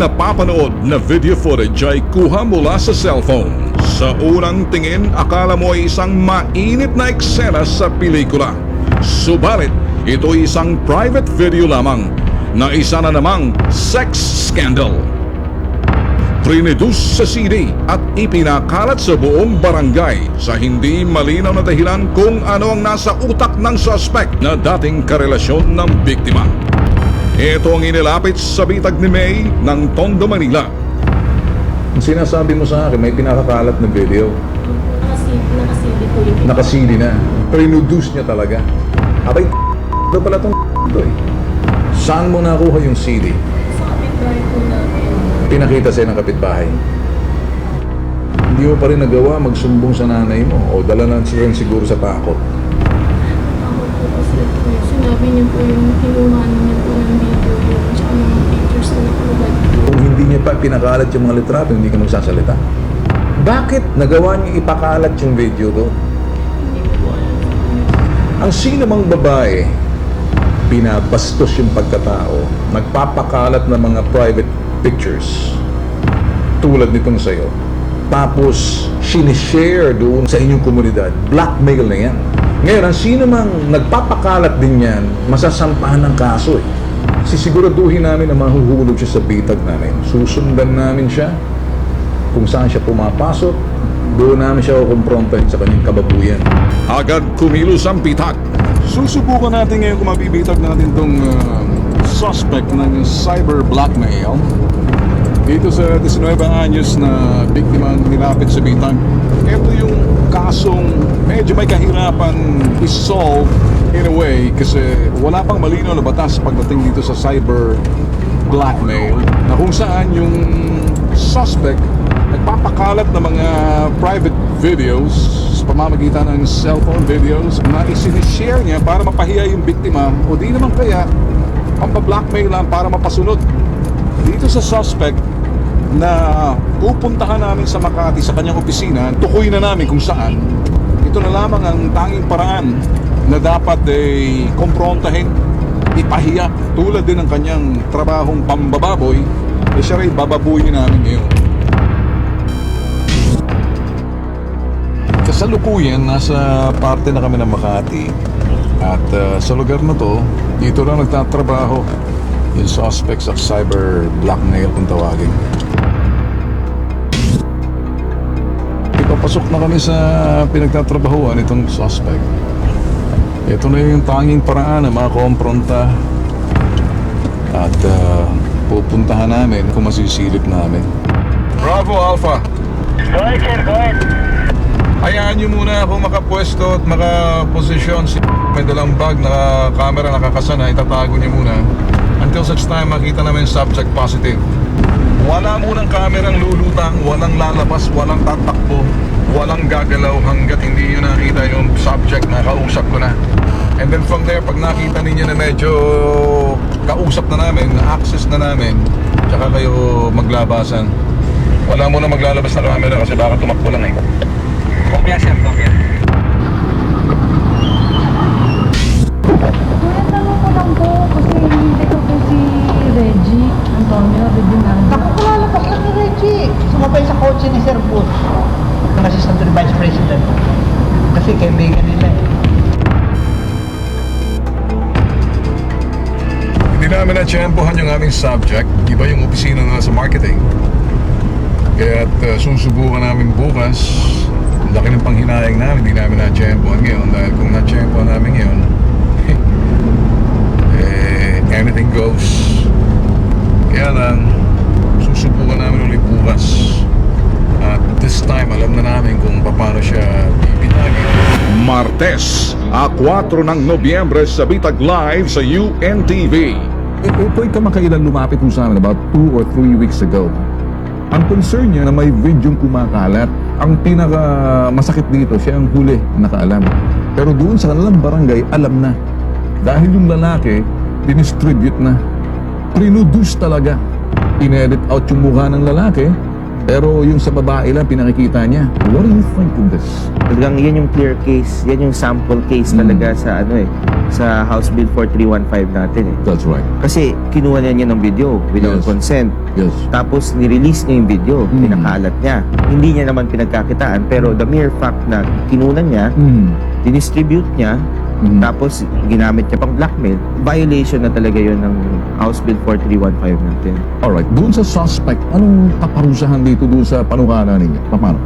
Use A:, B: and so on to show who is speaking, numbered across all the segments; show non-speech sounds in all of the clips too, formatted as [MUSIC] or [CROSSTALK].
A: napapanood na video footage ay kuha mula sa cellphone. Sa unang tingin, akala mo ay isang mainit na eksena sa pelikula. Subalit, ito isang private video lamang na isa na namang sex scandal. Trinidus sa CD at ipinakalat sa buong barangay sa hindi malinaw na dahilan kung ano ang nasa utak ng suspect na dating karelasyon ng biktima. Ito ang inilapit sa bitag ni May ng Tondo, Manila.
B: Ang sinasabi mo sa akin, may pinakakalat na video.
C: Nakasili, nakasili po yung
B: Nakasili na. Trinuduce niya talaga. Abay, [LAUGHS] ito pala itong [LAUGHS] to eh. Saan mo nakuha yung CD?
C: sa kapitbahay po namin.
B: Pinakita sa'yo ng kapitbahay. Hindi mo pa rin nagawa magsumbong sa nanay mo o dala na siya siguro sa takot.
C: Ako po kasi po, sinabi niyo po yung kinuha niyo po
B: hindi niya pa pinakalat yung mga litrato, hindi ka magsasalita. Bakit nagawa niya ipakalat yung video ko? Ang sino mang babae, binabastos yung pagkatao, nagpapakalat ng mga private pictures, tulad nitong sa'yo, tapos sinishare doon sa inyong komunidad, blackmail na yan. Ngayon, ang sino mang nagpapakalat din yan, masasampahan ng kaso eh. Sisiguraduhin namin na mahuhulog siya sa bitag namin. Susundan namin siya kung saan siya pumapasok, doon namin siya kukumprontahin sa kanyang kababuyan.
A: Agad kumilos ang bitag.
D: Susubukan natin ngayon kung mabibitag natin itong suspect ng cyber blackmail dito sa 19 anyos na biktima ang nilapit sa bitag. Ito yung kasong medyo may kahirapan isolve in a way kasi wala pang malinaw na batas pagdating dito sa cyber blackmail na kung saan yung suspect nagpapakalat ng mga private videos sa pamamagitan ng cellphone videos na isinishare niya para mapahiya yung biktima o di naman kaya pampablackmail lang para mapasunod dito sa suspect na pupuntahan namin sa Makati sa kanyang opisina tukoy na namin kung saan ito na lamang ang tanging paraan na dapat ay komprontahin ipahiya tulad din ng kanyang trabahong pambababoy eh siya rin bababuyin namin ngayon Kasalukuyan, nasa parte na kami ng Makati. At uh, sa lugar na to, dito lang nagtatrabaho yung suspects of cyber blackmail kung tawagin. Ipapasok na kami sa pinagtatrabahuan itong suspect. Ito na yung tanging paraan na makakompronta at uh, pupuntahan namin kung masisilip namin. Bravo Alpha!
E: Go ahead, sir. Go ahead.
D: Hayaan nyo muna ako makapwesto at makaposisyon si may dalang bag, naka-camera, nakakasana, itatago niya muna. Until such time makita namin subject positive. Wala munang kamerang lulutang, walang lalabas, walang tatakbo, walang gagalaw hanggat hindi nyo nakita yung subject na kausap ko na. And then from there, pag nakita ninyo na medyo kausap na namin, access na namin, tsaka kayo maglabasan. Wala muna maglalabas na camera kasi baka tumakbo lang eh.
E: Kopya, sir. Kopya.
D: Yung subject. Iba yung opisina na sa marketing. Kaya uh, susubukan namin bukas. Laki ng panghinayang namin. Hindi namin na-tsempohan ngayon. Dahil kung na-tsempohan namin ngayon, [LAUGHS] eh, anything goes. Kaya lang, susubukan namin ulit bukas. At this time, alam na namin kung paano siya pipinagin.
A: Martes, a 4 ng Nobyembre sa Bitag Live sa UNTV.
B: Ito ay kamakailan lumapit mo sa amin about two or three weeks ago. Ang concern niya na may videong kumakalat. Ang pinaka masakit dito, siya ang huli nakaalam. Pero doon sa kanilang barangay, alam na. Dahil yung lalaki, dinistribute na. Trinuduce talaga. Inedit out yung mukha ng lalaki, Pero yung sa babae lang, pinakikita niya. What do you think of this?
F: Talagang yan yung clear case, yan yung sample case
B: Mm.
F: talaga sa ano eh, sa House Bill 4315 natin eh.
B: That's right.
F: Kasi kinuha niya niya ng video without
B: Yes.
F: consent.
B: Yes.
F: Tapos ni-release niya yung video,
B: Mm.
F: pinakalat niya. Hindi niya naman pinagkakitaan pero the mere fact na kinunan niya,
B: Hmm.
F: dinistribute niya,
B: Mhm.
F: tapos ginamit niya pang blackmail, violation na talaga yon ng House Bill 4315 natin.
B: Alright, doon sa suspect, anong kaparusahan dito doon sa panukala ninyo? Paano?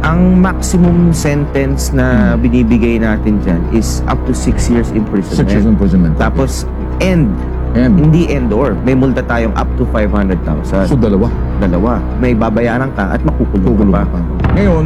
F: Ang maximum sentence na
B: Hmm.
F: binibigay natin dyan is up to 6 years imprisonment.
B: Six years imprisonment.
F: Tapos end,
B: And,
F: hindi end or, may multa tayong up to 500,000.
B: so dalawa.
F: Dalawa. May babayaran ka at makukulong ka pa.
B: pa. Ngayon,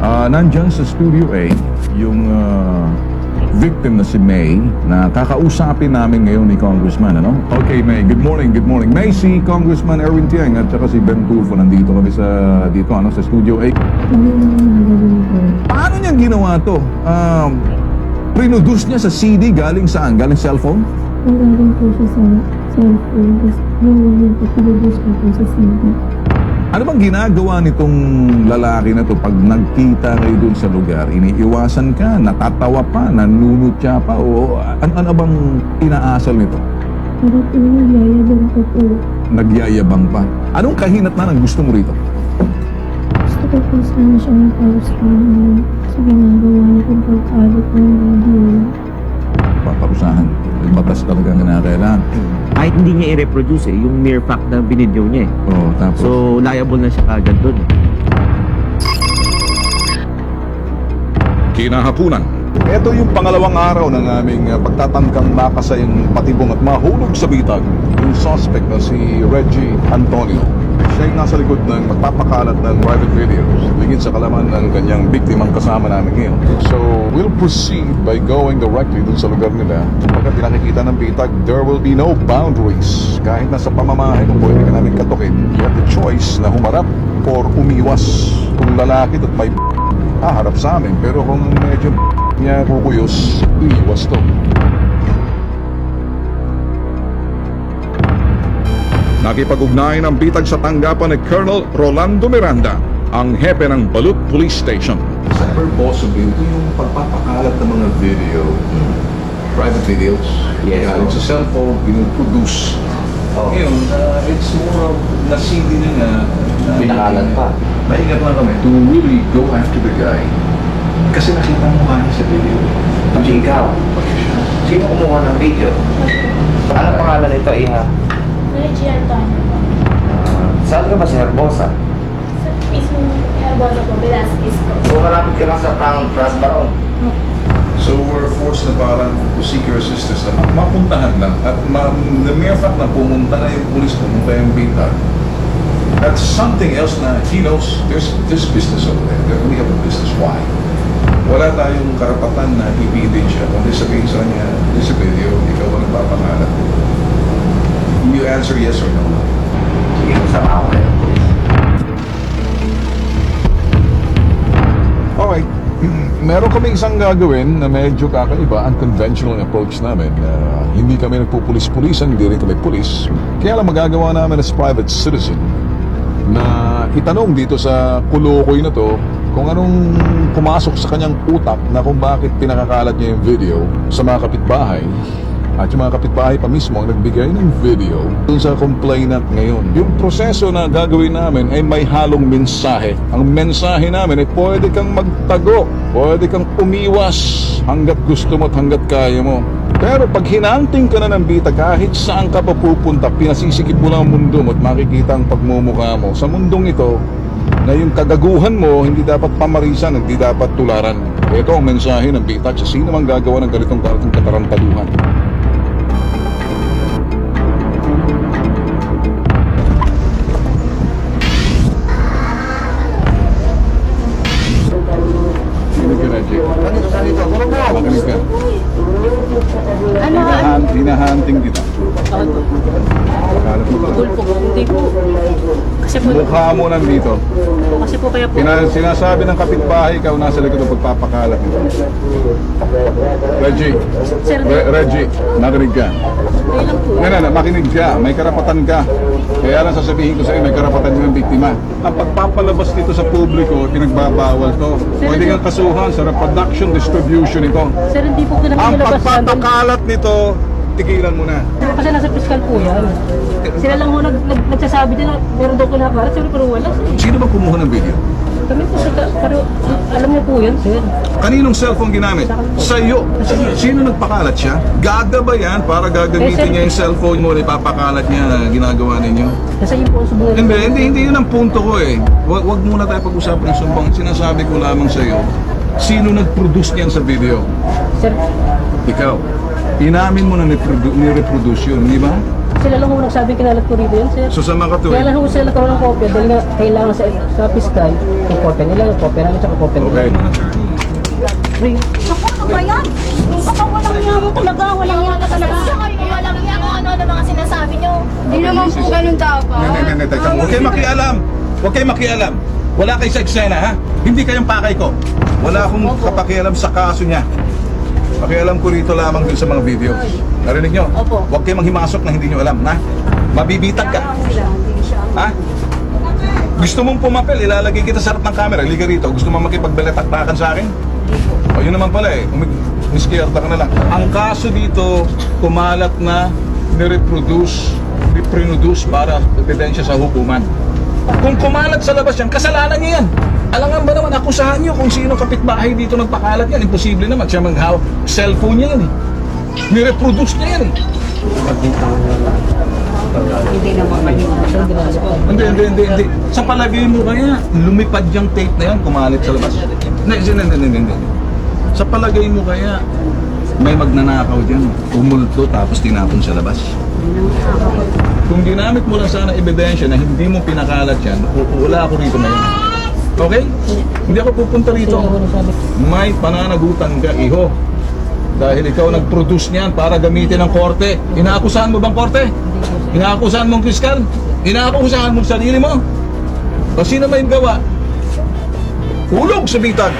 B: ah, nandyan sa Studio A, yung ah, victim na si May, na kakausapin namin ngayon ni Congressman, ano? Okay, May, good morning, good morning. May, si Congressman Erwin Tiang at saka si Ben Tulfo, nandito kami sa, dito, ano, sa Studio A. Paano niya ginawa to? Um, Prinuduce niya sa CD galing saan? Galing cellphone?
C: Nagaling po siya sa cellphone. Tapos yung po, pinubos ko po sa CD.
B: Ano bang ginagawa nitong lalaki na to pag nagkita kayo dun sa lugar? Iniiwasan ka, natatawa pa, nanunot siya pa, o ano, ano bang inaasal nito?
C: Parang inagyayabang ko po.
B: Nagyayabang pa. Anong kahinat na gusto mo rito?
C: Gusto ko po sana siya naman sa ginagawa niya kung pagkalit ng video.
B: Paparusahan. Batas talaga ang kinakailangan.
F: Kahit hindi niya i-reproduce eh, yung mere fact na binidyo niya eh.
B: Oh, tapos,
F: So, liable na siya kagad doon.
A: Kinahapunan,
D: Ito yung pangalawang araw ng aming uh, pagtatangkang makasayang patibong at mahulog sa bitag yung suspect na si Reggie Antonio. Siya yung nasa likod ng magpapakalat ng private videos lingid sa kalaman ng kanyang biktimang kasama namin ngayon. So, we'll proceed by going directly dun sa lugar nila. Pagka pinakikita ng bitag, there will be no boundaries. Kahit nasa pamamahay mo, pwede ka namin katukin. You have the choice na humarap or umiwas. Kung lalaki at may haharap sa amin. Pero kung medyo niya kukuyos, iiwas to.
A: nakipag-ugnay ng bitag sa tanggapan ni Colonel Rolando Miranda, ang hepe ng Balut Police Station.
B: cyber possibly, ito yung pagpapakalat ng mga video, private videos,
F: Yes.
B: galing sa cellphone, pinuproduce. Ngayon, uh, it's more of na-CD na nga. na-
F: Pinakalat pa.
B: Maingat lang kami to really go after the guy. Kasi nakita mo kanya sa video.
G: Hindi ikaw. Sino kumuha ng video? Ano pangalan nito, Iha?
C: Reggie Antonio po.
G: Ah, saan ka ba si Herbosa?
C: Sa mismo Herbosa po, Velasquez po.
G: So malapit ka lang sa Pang Trans Baron.
B: So we're forced na parang to seek your assistance na ma- mapuntahan lang. At ma- the mere fact na pumunta na yung police, pumunta yung bita, that's something else na he knows there's there's business over there. We have a business. Why? Wala tayong karapatan na ibigin siya. Kundi sabihin sa kanya, a video, ikaw ang nagpapangalat. You answer yes or no.
G: Sige, masama ako
D: Meron kami isang gagawin na medyo kakaiba, unconventional approach namin. Uh, hindi kami nagpupulis-pulisan, hindi rin kami pulis. Kaya lang magagawa namin as private citizen na itanong dito sa kulukoy na to kung anong pumasok sa kanyang utak na kung bakit pinakakalat niya yung video sa mga kapitbahay at yung mga kapitbahay pa mismo ang nagbigay ng video dun sa complainant ngayon. Yung proseso na gagawin namin ay may halong mensahe. Ang mensahe namin ay pwede kang magtago, pwede kang umiwas hanggat gusto mo at hanggat kaya mo. Pero pag hinanting ka na ng bita, kahit saan ka pa pupunta, pinasisikip mo lang ang mundo mo at makikita ang pagmumukha mo. Sa mundong ito, na yung kagaguhan mo hindi dapat pamarisan, hindi dapat tularan. Ito ang mensahe ng bitag sa sino mang gagawa ng ganitong karating katarantaduhan. Makinig ka na, Jake. Makinig. Pakalat mo ba?
H: Cool po. Hindi po. Kasi po,
D: Mukha mo nandito.
H: kasi po kaya po.
D: Pina, sinasabi ng kapitbahay, ikaw nasa likod ng pagpapakalat nito. Reggie,
H: Sir,
D: Re- Reggie, nakinig ka.
H: Hindi lang po.
D: Na, makinig ka, may karapatan ka. Kaya lang sasabihin ko sa iyo, may karapatan yung biktima. Ang pagpapalabas nito sa publiko, pinagbabawal to. Pwede kang kasuhan sa reproduction distribution ito.
H: Sir, hindi po kailangan
D: Ang
H: namin.
D: pagpapakalat nito, tigilan mo na.
H: Kasi nasa fiscal po yan. Sila lang ho nag, nag, nagsasabi din na meron daw kinakalat. Sir, pero wala. Sir.
D: Sino ba kumuha ng video?
H: Kami po sir, pero alam niyo po yan, sir.
D: Kaninong cellphone ginamit? Sa iyo. Sino nagpakalat siya? Gaga ba yan para
H: Eh,
D: gagamitin
H: sir-
D: niya yung cellphone mo na ipapakalat niya na ginagawa ninyo?
H: Kasi yun po ang subukan.
D: Hindi, hindi, hindi yun ang punto ko eh. Wag, wag muna tayo pag-usapan ng sumbong. Sinasabi ko lamang sa iyo, sino nag-produce niyan sa video?
H: Sir,
D: Ikaw. Inamin mo na ni-reproduce yun, di ba?
H: sila lang ho nagsabi kinalat ko rito yan, sir.
D: So sa mga
H: Kaya lang ho sila nagkaroon ng kopya dahil nga kailangan sa, sa fiscal yung kopya nila, yung kopya namin, tsaka kopya nila.
D: Okay.
I: Ako, ano ba yan? Baka walang yawa talaga, walang yawa talaga.
C: Walang niya kung ano na mga sinasabi nyo. Hindi naman po ganun dapat.
D: Hindi, hindi, hindi. Huwag kayo makialam. Huwag kayo makialam. Wala kayo sa eksena, ha? Hindi kayong pakay ko. Wala akong kapakialam sa kaso niya. Pakialam ko rito lamang dun sa mga videos. Narinig nyo?
H: Opo.
D: Huwag kayong manghimasok na hindi nyo alam, ha? Mabibitag ka. Ha? Gusto mong pumapel, ilalagay kita sa harap ng camera. Liga rito. Gusto mo makipagbalataktakan sa akin? O yun naman pala eh. Umiskiyarta ka na lang. Ang kaso dito, kumalat na nireproduce, reproduce para ebidensya sa hukuman. Kung kumalat sa labas yan, kasalanan niya yan. Alangan ba naman, akusahan niyo kung sino kapitbahay dito nagpakalat yan. Imposible naman. Siya maghaw, cellphone niya yan eh. Nireproduce niya yan eh. Hindi, hindi, hindi, hindi. Sa palagay mo kaya, lumipad yung tape na yan, kumalit sa labas. Hindi, hindi, hindi, hindi, hindi. Sa palagay mo kaya, may magnanakaw dyan, umulto tapos tinapon sa labas. Kung ginamit mo lang sana ebidensya na hindi mo pinakalat yan, wala ako rito ngayon. Okay? Hindi ako pupunta rito. May pananagutan ka, iho. Dahil ikaw nag-produce niyan para gamitin ng korte. Inaakusahan mo bang korte? Inaakusahan mong kriskal? Inaakusahan mong sarili mo? O sino may gawa? Ulog sa bitag.